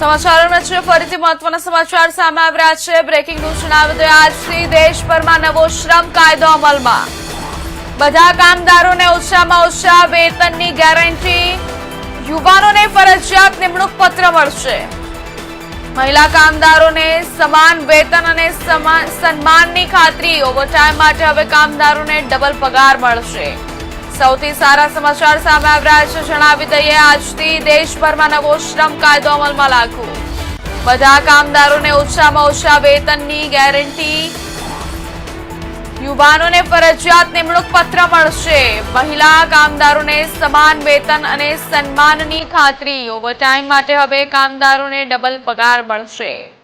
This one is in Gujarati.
સમાચારો છે, ફરીથી મહત્વના સમાચાર સામે આવ્યા છે. બ્રેકિંગ ન્યૂઝ જણાવી દઈએ, આજથી દેશભરમાં નવો શ્રમ કાયદો અમલમાં. બધા કામદારોને ઓછામાં ઓછા વેતનની ગેરંટી. યુવાનોને ફરજિયાત નિમણૂક પત્ર મળશે. મહિલા કામદારોને સમાન વેતન અને સન્માનની ખાતરી. ઓવરટાઈમ માટે હવે કામદારોને ડબલ પગાર મળશે. સૌથી સારા સમાચાર સામે આવ્યા છે. જણાવી દઈએ, આજથી દેશભરમાં નવો શ્રમ કાયદો અમલમાં લાગુ. બધા કામદારોને ઓછામાં ઓછા વેતનની ગેરંટી. યુવાનોને ફરજિયાત નિમણૂક પત્ર મળશે. મહિલા કામદારોને સમાન વેતન અને સન્માનની ખાતરી. ઓવરટાઈમ માટે હવે કામદારોને ડબલ પગાર મળશે.